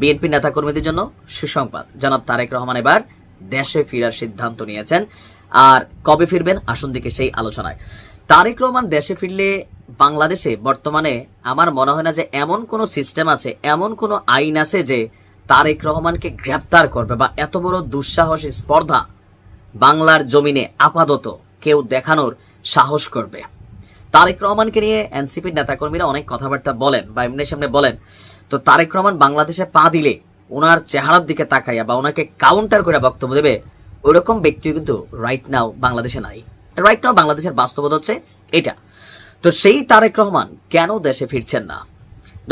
BNP নেতাকর্মীদের জন্য সুসংবাদ। জনাব তারেক রহমান এবার দেশে ফেরার সিদ্ধান্ত নিয়েছেন। আর কবে ফিরবেন? আসুন দিকে সেই আলোচনায়। তারেক রহমান দেশে ফিরলে বাংলাদেশে বর্তমানে আমার মনে হয় না যে এমন কোনো সিস্টেম আছে, এমন কোনো আইন আছে যে তারেক রহমানকে গ্রেপ্তার করবে বা এত বড় দুঃসাহসী, স্পর্ধা বাংলার জমিনে আপাতত কেউ দেখানোর সাহস করবে। তারেক রহমানকে নিয়ে এনসিপির নেতাকর্মীরা অনেক কথাবার্তা বলেন বা এমনি সামনে বলেন। তো তারেক রহমান বাংলাদেশে পা দিলে ওনার চেহারার দিকে তাকাইয়া বা ওনাকে কাউন্টার করে বক্তব্য দেবে, ওরকম ব্যক্তিও কিন্তু রাইট নাও বাংলাদেশে নাই। রাইট নাও বাংলাদেশের বাস্তবতা হচ্ছে এটা। তো সেই তারেক রহমান কেন দেশে ফিরছেন না?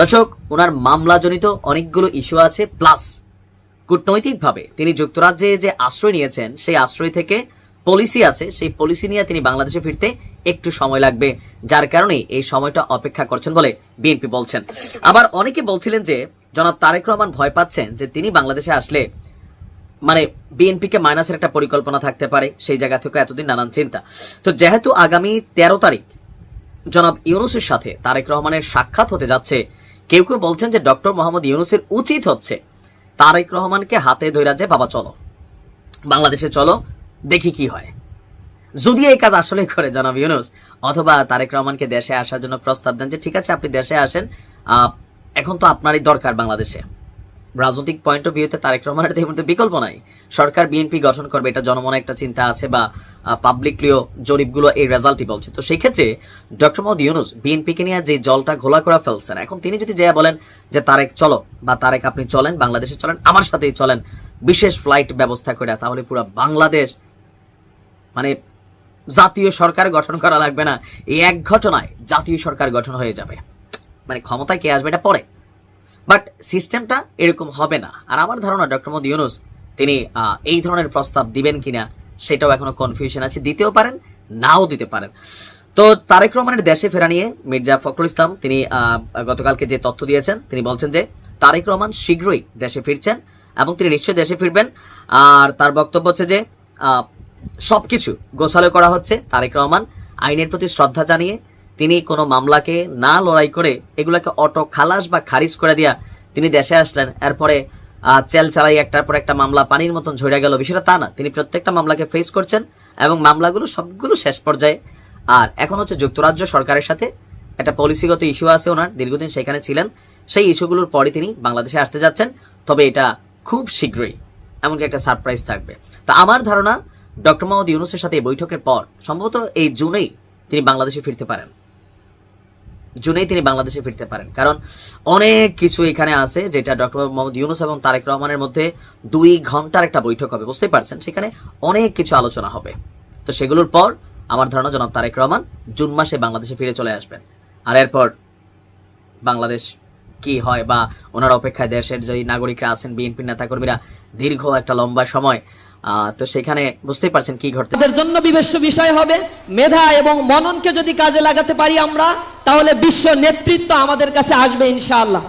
দর্শক, ওনার মামলাজনিত অনেকগুলো ইস্যু আছে প্লাস কূটনৈতিকভাবে তিনি যুক্তরাজ্যে যে আশ্রয় নিয়েছেন, সেই আশ্রয় থেকে পলিসি আছে, সেই পলিসি নিয়ে তিনি বাংলাদেশে ফিরতে একটু সময় লাগবে, যার কারণে এই সময়টা অপেক্ষা করছেন বলে বিএনপি বলছেন। আবার অনেকে বলছিলেন যে, জনাব তারেক রহমান ভয় পাচ্ছেন যে তিনি বাংলাদেশে আসলে মানে বিএনপিকে মাইনাসের একটা পরিকল্পনা থাকতে পারে, সেই জায়গা থেকে এতদিন নানান চিন্তা। তো যেহেতু আগামী তেরো তারিখ জনাব ইউনুসের সাথে তারেক রহমানের সাক্ষাৎ হতে যাচ্ছে, কেউ কেউ বলছেন যে ডক্টর মোহাম্মদ ইউনুসের উচিত হচ্ছে তারেক রহমানকে হাতে ধইরা যে, বাবা চলো, বাংলাদেশে চলো, দেখি কি হয়। যদি এই কাজ আসলে করে, জনাব ইউনুস, অথবা তারেক রহমানকে দেশে আসার জন্য প্রস্তাব দেন যে, ঠিক আছে, আপনি দেশে আসেন এখন তো আপনারই দরকার বাংলাদেশে। রাজনৈতিক পয়েন্ট অফ ভিউতে তারেক রহমানের তো মুহূর্তে বিকল্প নাই। সরকার বিএনপি গঠন করবে, এটা জনমনে একটা চিন্তা আছে বা পাবলিকলিও জরিপগুলো এই রেজাল্টই বলছে। তো সেই ক্ষেত্রে ডক্টর মোহাম্মদ ইউনুস বিএনপিকে নিয়ে যে জলটা ঘোলা করা ফেলছেন, এখন তিনি যদি যা বলেন যে, তারেক, চলো বা তারেক, আপনি চলেন, বাংলাদেশে চলেন, আমার সাথেই চলেন, বিশেষ ফ্লাইট ব্যবস্থা করে, তাহলে পুরো বাংলাদেশ মানে জাতীয় সরকার গঠন করা লাগবে না। এই এক ঘটনায় জাতীয় সরকার গঠন হয়ে যাবে। মানে ক্ষমতায় কে আসবে এটা পরে। বাট সিস্টেমটা এরকম হবে না। আর আমার ধারণা ডক্টর মোদী ইউনুস, তিনি এই ধরনের প্রস্তাব দিবেন কিনা, সেটাও এখনও কনফিউশন আছে। দিতেও পারেন, নাও দিতে পারেন। তো তারেক রহমানের দেশে ফেরা নিয়ে মির্জা ফখরুল ইসলাম, তিনি গতকালকে যে তথ্য দিয়েছেন, তিনি বলছেন যে তারেক রহমান শীঘ্রই দেশে ফিরছেন এবং তিনি নিশ্চয়ই দেশে ফিরবেন। আর তার বক্তব্য হচ্ছে যে আহ, সবকিছু গোছালো করা হচ্ছে তারেক রহমান আইনের প্রতি শ্রদ্ধা জানিয়ে তিনি কোনো মামলাকে না লড়াই করে এগুলাকে অটো খালাস বা খারিজ করে দিয়া তিনি দেশে আসলেন। এরপরে চেল চালাই একটার পর একটা মামলা পানির মতন ঝরে গেল। বিষয়টা তা না। তিনি প্রত্যেকটা মামলাকে ফেস করছেন এবং মামলাগুলো সবগুলো শেষ পর্যায়ে। আর এখন হচ্ছে যুক্তরাজ্য সরকারের সাথে একটা পলিসিগত ইস্যু আছে ওনার। দীর্ঘদিন সেখানে ছিলেন। সেই ইস্যুগুলোর পরে তিনি বাংলাদেশে আসতে যাচ্ছেন। তবে এটা খুব শীঘ্রই। এমনকি একটা সারপ্রাইজ থাকবে। তা আমার ধারণা ডক্টর মোহাম্মদ ইউনুসের সাথে বৈঠকের পর সম্ভবত এই জুনেই তিনি বাংলাদেশে ফিরতে পারেন। জুনেই তিনি বাংলাদেশে ফিরতে পারেন। কারণ অনেক কিছু এখানে আছে যেটা ডক্টর মোহাম্মদ ইউনুস এবং তারেক রহমানের মধ্যে দুই ঘণ্টার একটা বৈঠক হবে, বুঝতেই পারছেন? সেখানে অনেক কিছু আলোচনা হবে। তো সেগুলোর পর আমার ধারণা জনাব তারেক রহমান জুন মাসে বাংলাদেশে ফিরে চলে আসবেন। আর এরপর বাংলাদেশ কি হয় বা ওনার অপেক্ষায় দেশের যে নাগরিকরা আছেন বিএনপি নেতাকর্মীরা, দীর্ঘ একটা লম্বা সময় তো সেখানে বুঝতেই পারছেন কি ঘটতে তাদের জন্য বিবেচ্য বিষয় হবে। মেধা এবং মননকে যদি কাজে লাগাতে পারি আমরা, তাহলে বিশ্ব নেতৃত্ব আমাদের কাছে আসবে ইনশাআল্লাহ।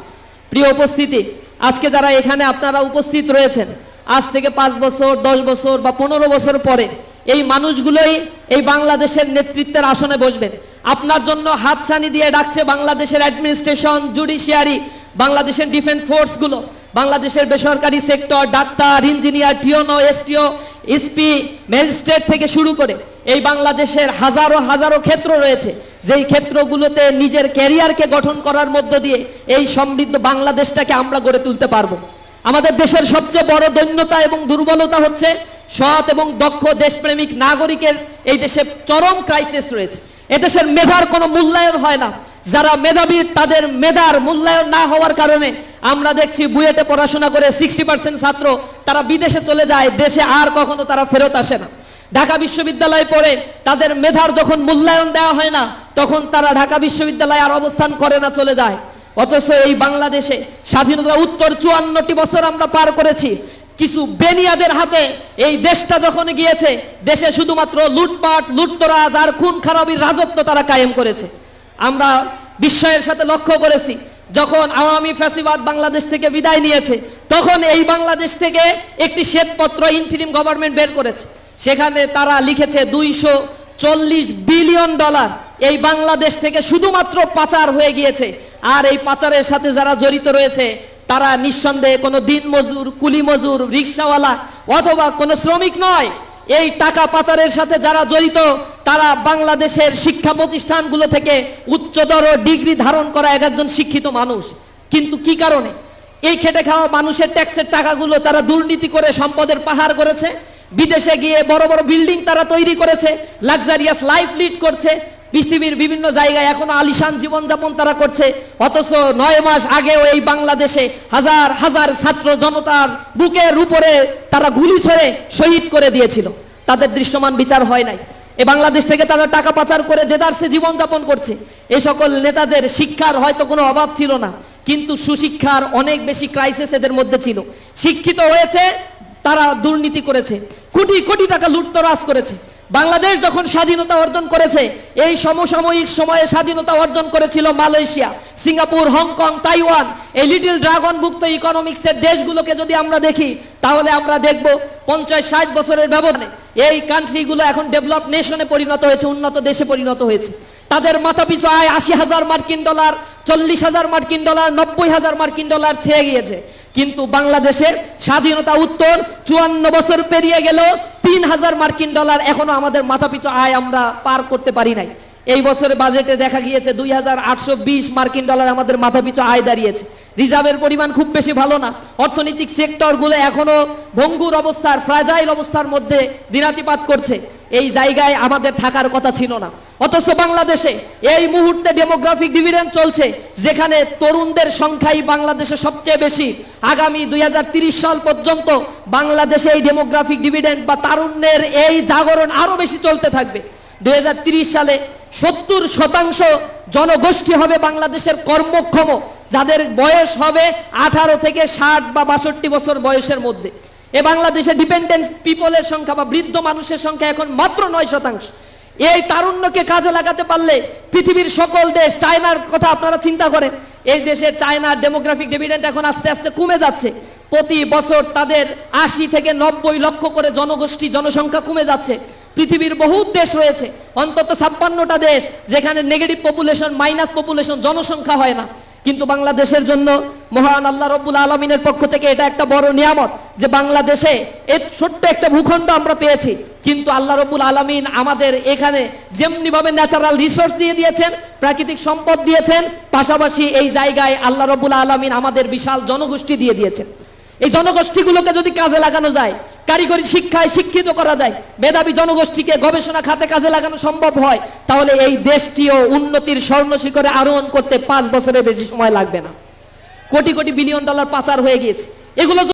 প্রিয় উপস্থিতি, আজকে যারা এখানে আপনারা উপস্থিত রয়েছেন, আজ থেকে পাঁচ বছর, দশ বছর বা পনেরো বছর পরে এই মানুষগুলোই এই বাংলাদেশের নেতৃত্বের আসনে বসবেন। আপনার জন্য হাতছানি দিয়ে ডাকছে বাংলাদেশের অ্যাডমিনিস্ট্রেশন জুডিশিয়ারি বাংলাদেশের ডিফেন্স ফোর্সগুলো বাংলাদেশের বেসরকারি sector, doctor, engineer, টিওনো, S T O, S P, magistrate থেকে শুরু করে এই বাংলাদেশের হাজারো হাজারো ক্ষেত্র রয়েছে। যেই ক্ষেত্রগুলোতে নিজের ক্যারিয়ারকে গঠন করার মধ্য দিয়ে এই সমৃদ্ধ বাংলাদেশটাকে আমরা গড়ে তুলতে পারব। আমাদের দেশের সবচেয়ে বড় দৈন্যতা এবং দুর্বলতা হচ্ছে সৎ এবং দক্ষ দেশপ্রেমিক নাগরিকের এই দেশে চরম ক্রাইসিস রয়েছে। এদেশের মেধার কোনো মূল্যায়ন হয় না। যারা মেধাবী, তাদের মেধার মূল্যায়ন না হওয়ার কারণে আমরা দেখছি বুয়েটে পড়াশোনা করে সিক্সটি পার্সেন্ট ছাত্র তারা বিদেশে চলে যায়, দেশে আর কখনো তারা ফেরত আসে না। ঢাকা বিশ্ববিদ্যালয়ে পড়ে তাদের মেধার যখন মূল্যায়ন দেওয়া হয় না, তখন তারা ঢাকা বিশ্ববিদ্যালয়ে আর অবস্থান করে না, চলে যায়। অথচ এই বাংলাদেশে স্বাধীনতা উত্তর চুয়ান্নটি বছর আমরা পার করেছি। কিছু বেনিয়াদের হাতে এই দেশটা যখন গিয়েছে, দেশে শুধুমাত্র লুটপাট, লুটতরাজ আর খুন খারাপির রাজত্ব তারা কায়েম করেছে। আমরা বিস্ময়ের সাথে লক্ষ্য করেছি, যখন আওয়ামী ফ্যাসিবাদ বাংলাদেশ থেকে বিদায় নিয়েছে, তখন এই বাংলাদেশ থেকে একটি শ্বেতপত্র ইন্টিরিম গভর্নমেন্ট বের করেছে। সেখানে তারা লিখেছে দুইশো চল্লিশ বিলিয়ন ডলার এই বাংলাদেশ থেকে শুধুমাত্র পাচার হয়ে গিয়েছে। আর এই পাচারের সাথে যারা জড়িত রয়েছে, তারা নিঃসন্দেহে কোনো দিন মজুর কুলি মজুর রিক্সাওয়ালা অথবা কোনো শ্রমিক নয়। এই টাকা পাচারের সাথে যারা জড়িত, তারা বাংলাদেশের শিক্ষা প্রতিষ্ঠানগুলো থেকে উচ্চতর ডিগ্রি ধারণ করা এক একজন শিক্ষিত মানুষ। কিন্তু কি কারণে? এই খেটে খাওয়া মানুষের ট্যাক্সের টাকাগুলো তারা দুর্নীতি করে সম্পদের পাহাড় করেছে, বিদেশে গিয়ে বড় বড় বিল্ডিং তারা তৈরি করেছে লাক্সারিয়াস লাইফ লিড করছে পৃথিবীর বিভিন্ন জায়গায় এখনও আলিশান জীবনযাপন তারা করছে। অথচ নয় মাস আগেও এই বাংলাদেশে হাজার হাজার ছাত্র জনতার বুকের উপরে তারা গুলি ছড়ে শহীদ করে দিয়েছিল। তাদের দৃশ্যমান বিচার হয় নাই। এ বাংলাদেশ থেকে তারা টাকা পাচার করে দেদারসে জীবনযাপন করছে। এই সকল নেতাদের শিক্ষার হয়তো কোনো অভাব ছিল না, কিন্তু সুশিক্ষার অনেক বেশি ক্রাইসিস এদের মধ্যে ছিল। শিক্ষিত হয়েছে, তারা দুর্নীতি করেছে। কোটি কোটি টাকা লুটতরাজ করেছে। বাংলাদেশ যখন স্বাধীনতা অর্জন করেছে, এই সমসাময়িক সময়ে স্বাধীনতা অর্জন করেছিল Malaysia, Singapore, Hong Kong, Taiwan, এই লিটল ড্রাগন ভুক্ত ইকোনমিক্সের দেশগুলোকে যদি আমরা দেখি, তাহলে আমরা দেখব পঞ্চাশ, ষাট বছরের ব্যবধানে এই কান্ট্রিগুলো এখন ডেভেলপ নেশনে পরিণত হয়েছে, উন্নত দেশে পরিণত হয়েছে। তাদের মাথা পিছু আয় আশি হাজার মার্কিন ডলার, চল্লিশ হাজার মার্কিন ডলার, নব্বই হাজার মার্কিন ডলার ছেয়ে গিয়েছে। কিন্তু বাংলাদেশের স্বাধীনতা উত্তর চুয়ান্ন বছর পেরিয়ে গেল, তিন হাজার মার্কিন ডলার এখনও আমাদের মাথা পিছু আয় আমরা পার করতে পারি নাই। এই বছরের বাজেটে দেখা গিয়েছে দুই হাজার আটশো বিশ মার্কিন ডলার আমাদের মাথা পিছু আয় দাঁড়িয়েছে। রিজার্ভের পরিমাণ খুব বেশি ভালো না। অর্থনৈতিক সেক্টরগুলো এখনও ভঙ্গুর অবস্থার, ফ্রাজাইল অবস্থার মধ্যে দিনাতিপাত করছে। এই জায়গায় আমাদের থাকার কথা ছিল না। অথচ বাংলাদেশে এই মুহূর্তে ডেমোগ্রাফিক ডিভিডেন্ড চলছে, যেখানে তরুণদের সংখ্যাই বাংলাদেশে সবচেয়ে বেশি। আগামী দুই সাল পর্যন্ত বাংলাদেশে এই ডেমোগ্রাফিক ডিভিডেন্ড বা তারুণ্যের এই জাগরণ আরও বেশি চলতে থাকবে। দুই সালে সত্তর শতাংশ জনগোষ্ঠী হবে বাংলাদেশের কর্মক্ষম, যাদের বয়স হবে আঠারো থেকে ষাট বা বাষট্টি বছর বয়সের মধ্যে। এ বাংলাদেশে ডিপেন্ডেন্স পিপলের সংখ্যা বা বৃদ্ধ মানুষের সংখ্যা এখন মাত্র নয় শতাংশ। এই তারুণ্যকে কাজে লাগাতে পারলে পৃথিবীর সকল দেশ চায়নার কথা আপনারা চিন্তা করেন। এই দেশের চায়নার ডেমোগ্রাফিক ডিভিডেন্ট এখন আস্তে আস্তে কমে যাচ্ছে। প্রতি বছর তাদের আশি থেকে নব্বই লক্ষ করে জনগোষ্ঠী, জনসংখ্যা কমে যাচ্ছে। পৃথিবীর বহু দেশ রয়েছে, অন্তত ছাপ্পান্নটা দেশ যেখানে নেগেটিভ পপুলেশন মাইনাস পপুলেশন জনসংখ্যা হয় না। কিন্তু বাংলাদেশের জন্য মহান আল্লাহ রব্বুল আলমিনের পক্ষ থেকে এটা একটা বড় নিয়ামত যে বাংলাদেশে এই ছোট্ট একটা ভূখণ্ড আমরা পেয়েছি। কিন্তু আল্লাহ রব্বুল আলমিন আমাদের এখানে যেমনি ভাবে ন্যাচারাল রিসোর্স দিয়ে দিয়েছেন, প্রাকৃতিক সম্পদ দিয়েছেন, পাশাপাশি এই জায়গায় আল্লাহ রব্বুল আলমিন আমাদের বিশাল জনগোষ্ঠী দিয়ে দিয়েছেন। এই জনগোষ্ঠীগুলোকে যদি কাজে লাগানো যায়, কারিগরি শিক্ষায় শিক্ষিত করা যায়, মেধাবী জনগোষ্ঠীকে গবেষণা খাতে কাজে লাগানো সম্ভব হয়, তাহলে এই দেশটিও উন্নতির স্বর্ণ শিখরে আরোহণ করতে পাঁচ বছরের বেশি সময় লাগবে না। কোটি কোটি বিলিয়ন ডলার পাচার হয়ে গিয়েছে। এগুলো